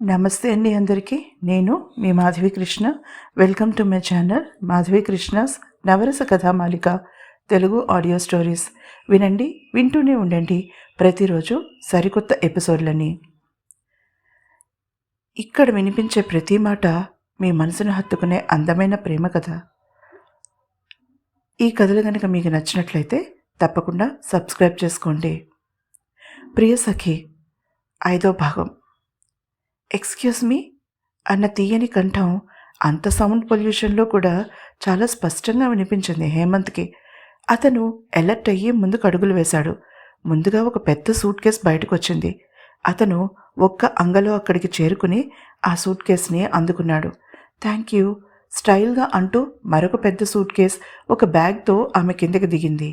నమస్తే అండి అందరికీ. నేను మీ Madhavi Krishna. Welcome to my channel Madhavi Krishna's Navarasa Kathamalika Telugu audio stories వినండి వింటూనే ఉండండి ప్రతిరోజు సరికొత్త ఎపిసోడ్లని ఇక్కడ వినిపించే ప్రతి మాట మీ మనసును హత్తుకునే అందమైన ప్రేమ కథ. ఈ కథలు కనుక మీకు నచ్చినట్లయితే తప్పకుండా సబ్స్క్రైబ్ చేసుకోండి. ప్రియ సఖి ఐదో భాగం. ఎక్స్క్యూజ్ మీ అన్న తీయని కంఠం అంత సౌండ్ పొల్యూషన్లో కూడా చాలా స్పష్టంగా వినిపించింది హేమంత్కి. అతను అలర్ట్ అయ్యి ముందుకు అడుగులు వేశాడు. ముందుగా ఒక పెద్ద సూట్ కేస్ బయటకు వచ్చింది అతను ఒక్క అంగలో అక్కడికి చేరుకుని ఆ సూట్ కేస్ని అందుకున్నాడు. థ్యాంక్ యూ స్టైల్గా అంటూ మరొక పెద్ద సూట్ కేస్ ఒక బ్యాగ్తో ఆమె కిందకి దిగింది.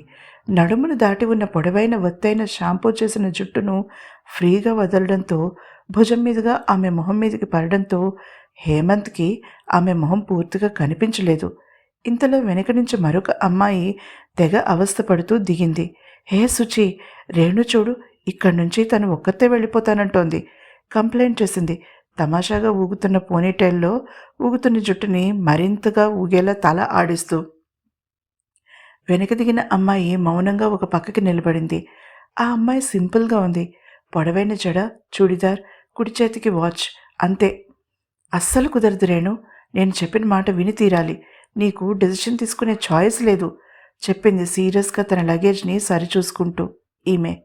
నడుమును దాటి ఉన్న పొడవైన ఒత్తైన షాంపూ చేసిన జుట్టును ఫ్రీగా వదలడంతో భుజం మీదుగా ఆమె మొహం మీదకి పడడంతో హేమంత్కి ఆమె మొహం పూర్తిగా కనిపించలేదు. ఇంతలో వెనక నుంచి మరొక అమ్మాయి తెగ అవస్థపడుతూ దిగింది. హే సుచి రేణు చూడు ఇక్కడి నుంచి తను ఒక్కతే వెళ్ళిపోతానంటోంది. కంప్లైంట్ చేసింది. తమాషాగా ఊగుతున్న పోనీటైల్లో ఊగుతున్న జుట్టుని మరింతగా ఊగేలా తల ఆడిస్తూ. వెనక దిగిన అమ్మాయి మౌనంగా ఒక పక్కకి నిలబడింది. ఆ అమ్మాయి సింపుల్గా ఉంది. పొడవైన జడ చూడిదార్ కుడి చేతికి వాచ్. అంతే. అస్సలు కుదరదు రేణు. నేను చెప్పిన మాట విని తీరాలి. నీకు డెసిషన్ తీసుకునే చాయిస్ లేదు. చెప్పింది సీరియస్గా తన లగేజ్ని సరిచూసుకుంటూ ఈమె.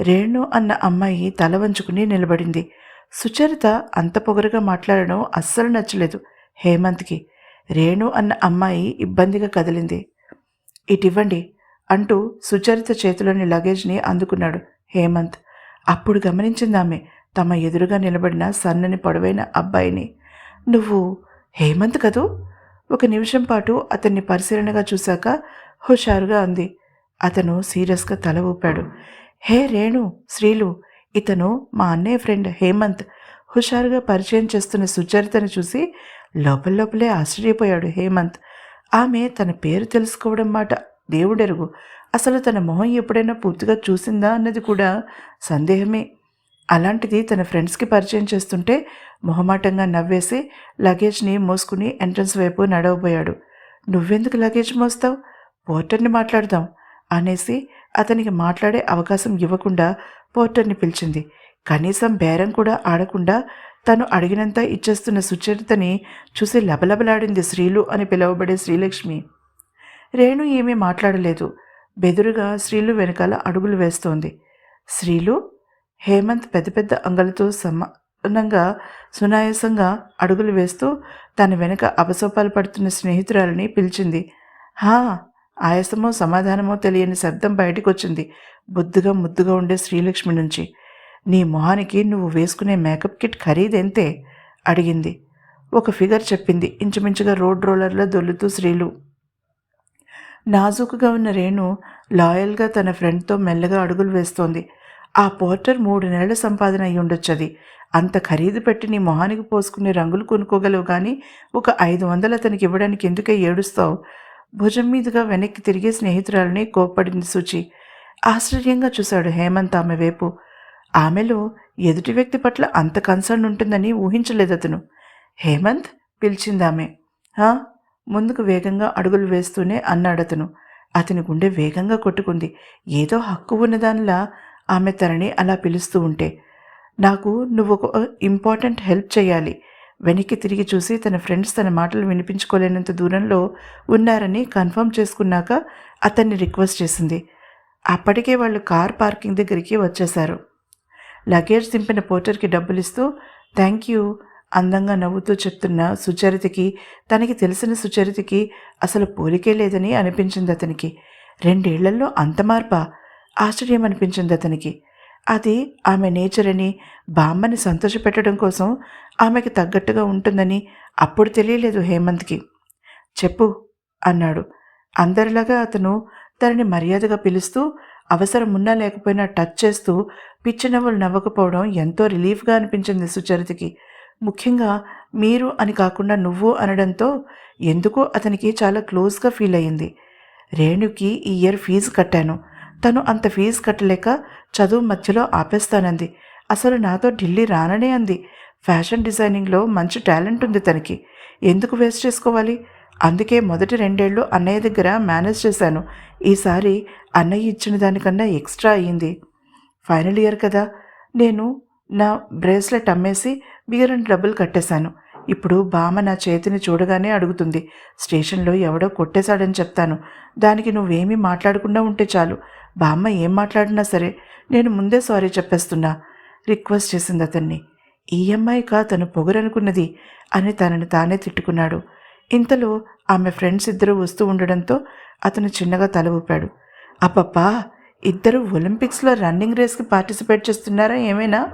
రేణు అన్న అమ్మాయి తల వంచుకుని నిలబడింది. సుచరిత అంత పొగరుగా మాట్లాడడం అస్సలు నచ్చలేదు హేమంత్కి. రేణు అన్న అమ్మాయి ఇబ్బందిగా కదిలింది. ఇటివ్వండి అంటూ సుచరిత చేతిలోని లగేజ్ని అందుకున్నాడు హేమంత్. అప్పుడు గమనించింది ఆమె తమ ఎదురుగా నిలబడిన సన్నని పొడవైన అబ్బాయిని. నువ్వు హేమంత్ కదూ? ఒక నిమిషం పాటు అతన్ని పరిశీలనగా చూశాక హుషారుగా అంది. అతను సీరియస్గా తల ఊపాడు. హే రేణు శ్రీలు ఇతను మా అన్నయ్య ఫ్రెండ్ హేమంత్. హుషారుగా పరిచయం చేస్తున్న సుచరితను చూసి లోపల లోపలే ఆశ్చర్యపోయాడు హేమంత్. ఆమె తన పేరు తెలుసుకోవడం మాట. దేవుడెరుగు. అసలు తన మొహం ఎప్పుడైనా పూర్తిగా చూసిందా అన్నది కూడా సందేహమే. అలాంటిది తన ఫ్రెండ్స్కి పరిచయం చేస్తుంటే మొహమాటంగా నవ్వేసి లగేజ్ని మోసుకుని ఎంట్రన్స్ వైపు నడవబోయాడు. నువ్వెందుకు లగేజ్ మోస్తావు? పోర్టర్ని మాట్లాడదాం అనేసి అతనికి మాట్లాడే అవకాశం ఇవ్వకుండా పోర్టర్ని పిలిచింది. కనీసం బేరం కూడా ఆడకుండా తను అడిగినంత ఇచ్చేస్తున్న సుచరితని చూసి లబలబలాడింది శ్రీలు అని పిలువబడే శ్రీలక్ష్మి. రేణు ఏమీ మాట్లాడలేదు. బెదురుగా శ్రీలు వెనకాల అడుగులు వేస్తోంది. శ్రీలు? హేమంత్ పెద్ద పెద్ద అంగలతో సమానంగా సునాయాసంగా అడుగులు వేస్తూ తన వెనక అపసోపాలు పడుతున్న స్నేహితురాలని పిలిచింది. హా ఆయాసమో సమాధానమో తెలియని శబ్దం బయటకు వచ్చింది బుద్దుగా ముద్దుగా ఉండే శ్రీలక్ష్మి నుంచి. నీ మొహానికి నువ్వు వేసుకునే మేకప్ కిట్ ఖరీదెంతే? అడిగింది. ఒక ఫిగర్ చెప్పింది. ఇంచుమించుగా రోడ్ రోలర్లో దొల్లుతూ శ్రీలు నాజూకుగా ఉన్న రేణు లాయల్గా తన ఫ్రెండ్తో మెల్లగా అడుగులు వేస్తోంది. ఆ పోర్టర్ మూడు నెలల సంపాదన అయి ఉండొచ్చది. అంత ఖరీదు పెట్టి నీ మొహానికి పోసుకునే రంగులు కొనుక్కోగలవు కానీ ఒక ఐదు వందలు అతనికి ఇవ్వడానికి ఎందుకే ఏడుస్తావు? భుజం మీదుగా వెనక్కి తిరిగే స్నేహితురాలని కోప్పడింది సూచి. ఆశ్చర్యంగా చూశాడు హేమంత్ ఆమె వైపు. ఆమెలో ఎదుటి వ్యక్తి పట్ల అంత కన్సర్న్ ఉంటుందని ఊహించలేదు అతను హేమంత్ పిలిచిందామె హా? ముందుకు వేగంగా అడుగులు వేస్తూనే అన్నాడతను. అతని గుండె వేగంగా కొట్టుకుంది. ఏదో హక్కు ఉన్నదానిలా ఆమె తనని అలా పిలుస్తూ ఉంటే నాకు నువ్వు ఒక ఇంపార్టెంట్ హెల్ప్ చేయాలి. వెనక్కి తిరిగి చూసి తన ఫ్రెండ్స్ తన మాటలు వినిపించుకోలేనంత దూరంలో ఉన్నారని కన్ఫర్మ్ చేసుకున్నాక అతన్ని రిక్వెస్ట్ చేసింది. అప్పటికే వాళ్ళు కార్ పార్కింగ్ దగ్గరికి వచ్చేశారు. లగేజ్ దింపిన పోర్టర్కి డబ్బులు ఇస్తూ థ్యాంక్ యూ అందంగా నవ్వుతూ చెప్తున్న సుచరితకి తనకి తెలిసిన సుచరితకి అసలు పోలికే లేదని అనిపించింది అతనికి. రెండేళ్ళలో అంత మార్పా? ఆశ్చర్యం అనిపించింది అతనికి. అది ఆమె నేచర్ అని బామ్మని సంతోషపెట్టడం కోసం ఆమెకి తగ్గట్టుగా ఉంటుందని అప్పుడు తెలియలేదు హేమంత్కి. చెప్పు అన్నాడు. అందరిలాగా అతను తనని మర్యాదగా పిలుస్తూ అవసరం ఉన్నా లేకపోయినా టచ్ చేస్తూ పిచ్చి నవ్వులు నవ్వకపోవడం ఎంతో రిలీఫ్గా అనిపించింది సుచరితకి. ముఖ్యంగా మీరు అని కాకుండా నువ్వు అనడంతో ఎందుకో అతనికి చాలా క్లోజ్గా ఫీల్ అయ్యింది. రేణుకి ఈ ఇయర్ ఫీజు కట్టాను. తను అంత ఫీజు కట్టలేక చదువు మధ్యలో ఆపేస్తానంది. అసలు నాతో ఢిల్లీ రాననే అంది. ఫ్యాషన్ డిజైనింగ్లో మంచి టాలెంట్ ఉంది తనకి. ఎందుకు వేస్ట్ చేసుకోవాలి? అందుకే మొదటి రెండేళ్ళు అన్నయ్య దగ్గర మేనేజ్ చేశాను. ఈసారి అన్నయ్య ఇచ్చిన దానికన్నా ఎక్స్ట్రా అయ్యింది. ఫైనల్ ఇయర్ కదా. నేను నా బ్రేస్లెట్ అమ్మేసి బియరెంట్ డబ్బులు కట్టేశాను. ఇప్పుడు బామ్మ నా చేతిని చూడగానే అడుగుతుంది. స్టేషన్లో ఎవడో కొట్టేశాడని చెప్తాను. దానికి నువ్వేమీ మాట్లాడకుండా ఉంటే చాలు. బామ్మ ఏం మాట్లాడినా సరే? నేను ముందే సారీ చెప్పేస్తున్నా రిక్వెస్ట్ చేసింది అతన్ని. ఈఎంఐకా తను పొగరనుకున్నది? అని తనని తానే తిట్టుకున్నాడు. ఇంతలో ఆమె ఫ్రెండ్స్ ఇద్దరు వస్తూ ఉండడంతో అతను చిన్నగా తల ఊపాడు. అప్పప్పా ఇద్దరు ఒలింపిక్స్లో రన్నింగ్ రేస్కి పార్టిసిపేట్ చేస్తున్నారా ఏమైనా?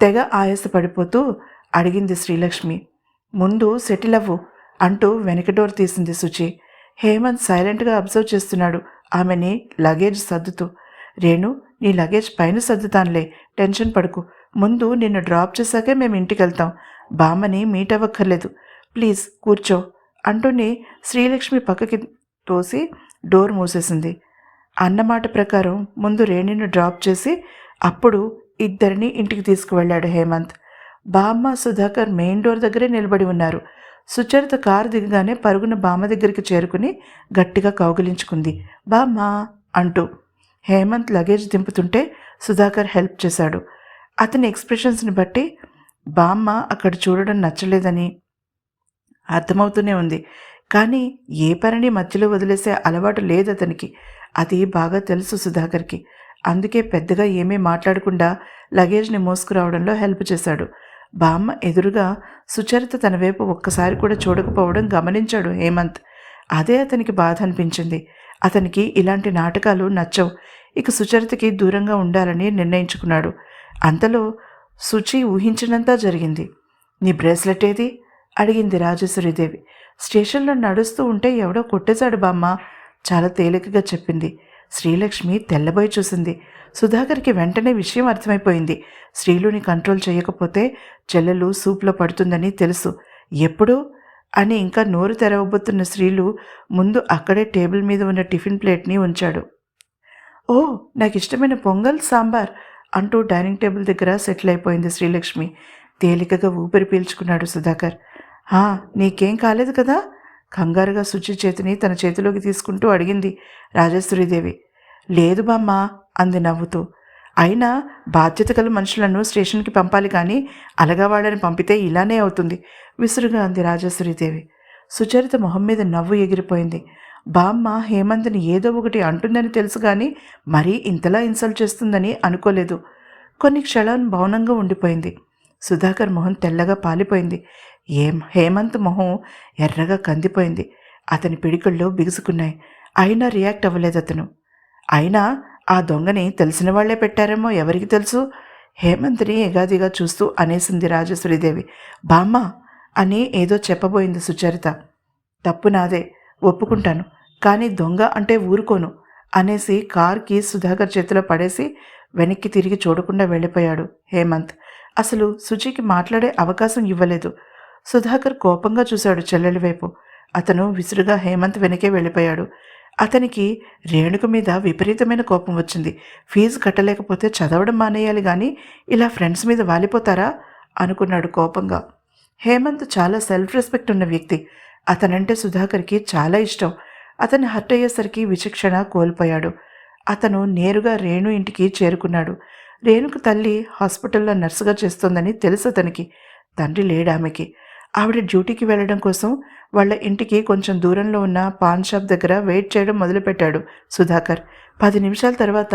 తెగ ఆయాస పడిపోతూ అడిగింది శ్రీలక్ష్మి. ముందు సెటిల్ అవ్వు అంటూ వెనక డోర్ తీసింది సుచి. హేమంత్ సైలెంట్గా అబ్జర్వ్ చేస్తున్నాడు. ఆమెని లగేజ్ సర్దుతూ రేణు నీ లగేజ్ పైన సర్దుతానులే టెన్షన్ పడుకు. ముందు నిన్ను డ్రాప్ చేశాకే మేము ఇంటికి వెళ్తాం బామ్మని మీట్ అవ్వక్కర్లేదు. ప్లీజ్ కూర్చో అంటూనే శ్రీలక్ష్మి పక్కకి తోసి డోర్ మూసేసింది. అన్నమాట ప్రకారం ముందు రేణిని డ్రాప్ చేసి అప్పుడు ఇద్దరిని ఇంటికి తీసుకువెళ్ళాడు హేమంత్. బామ్మ సుధాకర్ మెయిన్ డోర్ దగ్గరే నిలబడి ఉన్నారు. సుచరిత కారు దిగగానే పరుగున బామ్మ దగ్గరికి చేరుకుని గట్టిగా కౌగిలించుకుంది. బామ్మ అంటూ హేమంత్ లగేజ్ దింపుతుంటే సుధాకర్ హెల్ప్ చేశాడు. అతని ఎక్స్ప్రెషన్స్ని బట్టి బామ్మ అక్కడ చూడడం నచ్చలేదని అర్థమవుతూనే ఉంది. కానీ ఏ పనిని మధ్యలో వదిలేసే అలవాటు లేదు అతనికి. అది బాగా తెలుసు సుధాకర్కి. అందుకే పెద్దగా ఏమీ మాట్లాడకుండా లగేజ్ని మోసుకురావడంలో హెల్ప్ చేశాడు. బామ్మ ఎదురుగా సుచరిత తన వైపు ఒక్కసారి కూడా చూడకపోవడం గమనించాడు హేమంత్. అదే అతనికి బాధ అనిపించింది. అతనికి ఇలాంటి నాటకాలు నచ్చవు. ఇక సుచరితకి దూరంగా ఉండాలని నిర్ణయించుకున్నాడు. అంతలో సుచి ఊహించినంతా జరిగింది. నీ బ్రేస్లెట్ ఏది? అడిగింది రాజేశ్వరీదేవి. స్టేషన్లో నడుస్తూ ఉంటే ఎవడో కొట్టేశాడు బామ్మ చాలా తేలికగా చెప్పింది. శ్రీలక్ష్మి తెల్లబోయి చూసింది. సుధాకర్కి వెంటనే విషయం అర్థమైపోయింది. శ్రీలుని కంట్రోల్ చేయకపోతే చెల్లెలు సూప్లో పడుతుందని తెలుసు. ఎప్పుడు? అని ఇంకా నోరు తెరవబోతున్న శ్రీలు ముందు అక్కడే టేబుల్ మీద ఉన్న టిఫిన్ ప్లేట్ని ఉంచాడు. ఓ నాకు ఇష్టమైన పొంగల్ సాంబార్ అంటూ డైనింగ్ టేబుల్ దగ్గర సెటిల్ అయిపోయింది శ్రీలక్ష్మి. తేలికగా ఊపిరి పీల్చుకున్నాడు సుధాకర్. నీకేం కాలేదు కదా? కంగారుగా శుచి చేతిని తన చేతిలోకి తీసుకుంటూ అడిగింది రాజేశ్వరీదేవి. లేదు బామ్మ అంది నవ్వుతూ. అయినా బాధ్యత గల మనుషులను స్టేషన్కి పంపాలి కానీ అలగవాళ్ళని పంపితే ఇలానే అవుతుంది విసురుగా అంది రాజేశ్వరీదేవి. సుచరిత మొహం మీద నవ్వు ఎగిరిపోయింది. బామ్మ హేమంత్ని ఏదో ఒకటి అంటుందని తెలుసు కానీ మరీ ఇంతలా ఇన్సల్ట్ చేస్తుందని అనుకోలేదు. కొన్ని క్షణాలు మౌనంగా ఉండిపోయింది. సుధాకర్ మొహం తెల్లగా పాలిపోయింది. ఏం హేమంత్ మొహం ఎర్రగా కందిపోయింది. అతని పిడికళ్ళు బిగుసుకున్నాయి. అయినా రియాక్ట్ అవ్వలేదు అతను. అయినా ఆ దొంగని తెలిసిన వాళ్ళే పెట్టారేమో ఎవరికి తెలుసు? హేమంత్ని ఎగాదిగా చూస్తూ అనేసింది రాజశ్రీదేవి. బామ్మ అని ఏదో చెప్పబోయింది సుచరిత. తప్పు నాదే ఒప్పుకుంటాను. కానీ దొంగ అంటే ఊరుకోను అనేసి కార్కి సుధాకర్ చేతిలో పడేసి వెనక్కి తిరిగి చూడకుండా వెళ్ళిపోయాడు హేమంత్. అసలు సుజీకి మాట్లాడే అవకాశం ఇవ్వలేదు. సుధాకర్ కోపంగా చూశాడు చెల్లెలి వైపు. అతను విసురుగా హేమంత్ వెనకే వెళ్ళిపోయాడు. అతనికి రేణుక మీద విపరీతమైన కోపం వచ్చింది. ఫీజు కట్టలేకపోతే చదవడం మానేయాలి కానీ ఇలా ఫ్రెండ్స్ మీద వాలిపోతారా? అనుకున్నాడు కోపంగా. హేమంత్ చాలా సెల్ఫ్ రెస్పెక్ట్ ఉన్న వ్యక్తి. అతనంటే సుధాకర్కి చాలా ఇష్టం. అతను హర్ట్ అయ్యేసరికి విచక్షణ కోల్పోయాడు. అతను నేరుగా రేణు ఇంటికి చేరుకున్నాడు. రేణుకు తల్లి హాస్పిటల్లో నర్సుగా చేస్తోందని తెలుసు అతనికి. తండ్రి లేడామెకి ఆవిడ డ్యూటీకి వెళ్ళడం కోసం వాళ్ళ ఇంటికి కొంచెం దూరంలో ఉన్న పాన్ షాప్ దగ్గర వెయిట్ చేయడం మొదలుపెట్టాడు సుధాకర్. పది నిమిషాల తర్వాత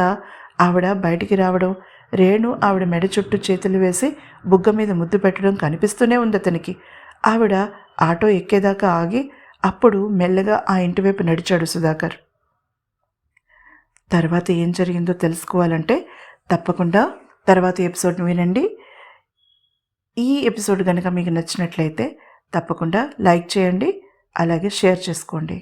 ఆవిడ బయటికి రావడం రేణు ఆవిడ మెడ చుట్టూ చేతులు వేసి బుగ్గ మీద ముద్దు పెట్టడం కనిపిస్తూనే ఉంది అతనికి. ఆవిడ ఆటో ఎక్కేదాకా ఆగి అప్పుడు మెల్లగా ఆ ఇంటి వైపు నడిచాడు సుధాకర్. తర్వాత ఏం జరిగిందో తెలుసుకోవాలంటే తప్పకుండా తర్వాత ఎపిసోడ్ని వినండి. ఈ ఎపిసోడ్ కనుక మీకు నచ్చినట్లయితే తప్పకుండా లైక్ చేయండి అలాగే షేర్ చేసుకోండి.